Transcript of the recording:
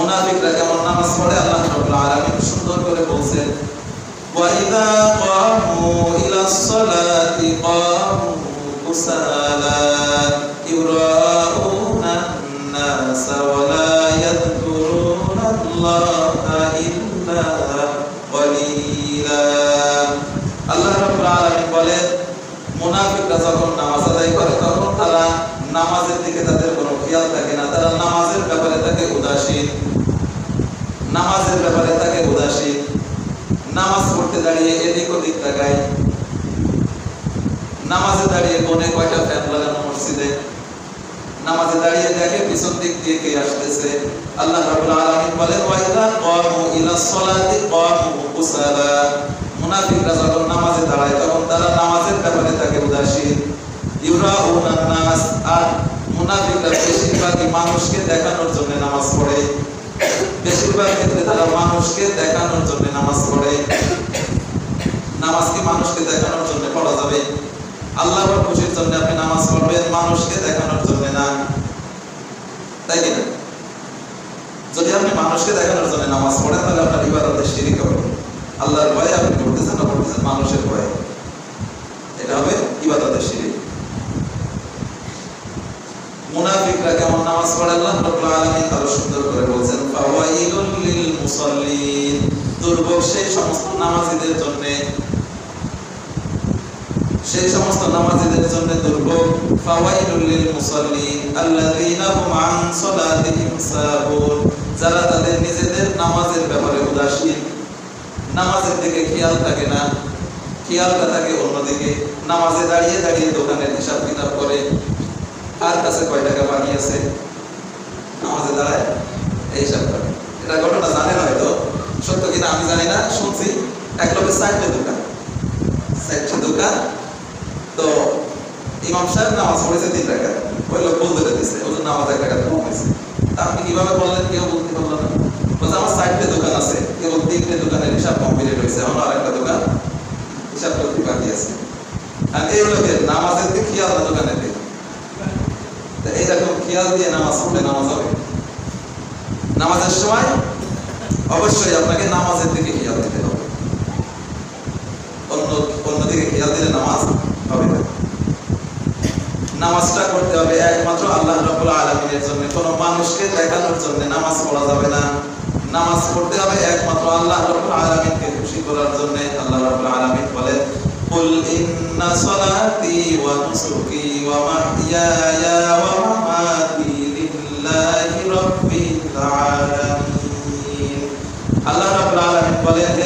মুনাফিকরা কেমন নামাজ পড়ে আল্লাহ রাব্বুল আলামিন সুন্দর করে বলছেন وَإِذَا قَامُوا إِلَى الصَّلَاةِ قَامُوا كُسَالَى يُرَاءُونَ النَّاسَ وَلَا يَذْكُرُونَ اللَّهَ إِلَّا قَلِيلًا আল্লাহ রাব্বুল আলামিন বলেন মুনাফিকরা যখন নামাজ আদায় করে তখন তারা নামাজের দিকে তাদের কোনো খেয়াল থাকে না তারা নামাজের ব্যাপারে থাকে উদাসীন, নামাজের ব্যাপারে থাকে উদাসীন, নামাজ পড়তে দাঁড়িয়ে এদিক ওদিক তাকায়। নামাজে দাঁড়িয়ে কোনে কয়টা ফ্যান লাগানো মসজিদে? নামাজে দাঁড়িয়ে দেখে পিছন দিক দিয়ে কে আসতেছে? আল্লাহ রাব্বুল আলামিন বলেন, ওয়াইদা কামু ইলা সলাতি কামু কুসালা। মুনাফিকরা যখন নামাজে দাঁড়ায়, তখন তারা নামাজের ব্যাপারে তাকে উদাসীন। ইউরাউনা নাস, আর মুনাফিকরা বেশিরভাগই মানুষকে দেখানোর জন্য নামাজ পড়ে। বেশিরভাগ ক্ষেত্রে তারা মানুষকে দেখানোর জন্য নামাজ পড়ে। নামাজ কি মানুষকে দেখানোর জন্য পড়া যাবে? আল্লাহর খুশির জন্য আপনি নামাজ পড়বেন, মানুষকে দেখানোর জন্য না। তাই কি না? যদি আপনি মানুষকে দেখানোর জন্য নামাজ পড়েন, তাহলে আপনার ইবাদতের শিরিক হবে। আল্লাহর ভয়ে আপনি করতেছেন না করতেছেন মানুষের ভয়ে। এটা হবে ইবাদতের শিরিক। মুনাফিকরা কেমন নামাজ পড়ে আল্লাহ রাব্বুল আলামিন আরও সুন্দর করে বলছেন ফাওয়াইলুল লিল মুসাল্লিন দুর্ভোগ সেই সমস্ত নামাজীদের জন্য, সেই সমস্ত নামাজীদের জন্য দুর্ভোগ। ফাওয়াইলুল লিল মুসাল্লিন আল্লাযীনা হুম আন সালাতিহিম সাহুন যারা তাদের নিজেদের নামাজের ব্যাপারে উদাসীন, নামাজের দিকে খেয়াল থাকে না, খেয়ালটা থাকে অন্যদিকে। নামাজে দাঁড়িয়ে দাঁড়িয়ে দোকানের হিসাব কিতাব করে আর কাছে কয় টাকা বাকি আছে? নামাজে দাঁড়ায়, এই সব করে। এটা ঘটনা জানেন হয়তো, সত্য কিনা আমি জানি না, শুনছি। এক লোকের চারটে দোকান। চারটে দোকান। তো ইমাম সাহেব নামাজ পড়েছে তিন টাকা ওই লোক বলতে দিচ্ছে ওদের নামাজ এক টাকা কম হয়েছে। তা আপনি কীভাবে বললেন? কেউ বলতে পারল না। বলছে, আমার চারটে দোকান আছে, কেবল তিনটে দোকানের হিসাব কমপ্লিট হয়েছে। আমার আরেকটা দোকান হিসাব করতে বাকি আছে। আর এই লোকের নামাজের দিকে খেয়াল না দোকানের দিকে তা এইরকম দিয়ে নামাজ পড়লে নামাজ হবে? নামাজের সময়? অবশ্যই আপনাকে নামাজের দিকে খেয়াল দিতে হবে। অন্য, অন্যদিকে খেয়াল দিলে নামাজ হবে না। নামাজটা করতে হবে একমাত্র আল্লাহ রাব্বুল আলামিনের জন্য। কোনো মানুষকে দেখানোর জন্য নামাজ পড়া যাবে না। নামাজ পড়তে হবে একমাত্র আল্লাহ রাব্বুল আলামিনকে খুশি করার জন্য। আল্লাহ রাব্বুল আলামিন বলেন قل إن صلاتي ونسكي ومحياي ومماتي لله رب العالمين আল্লাহ রাব্বুল আলামিন বলেন হে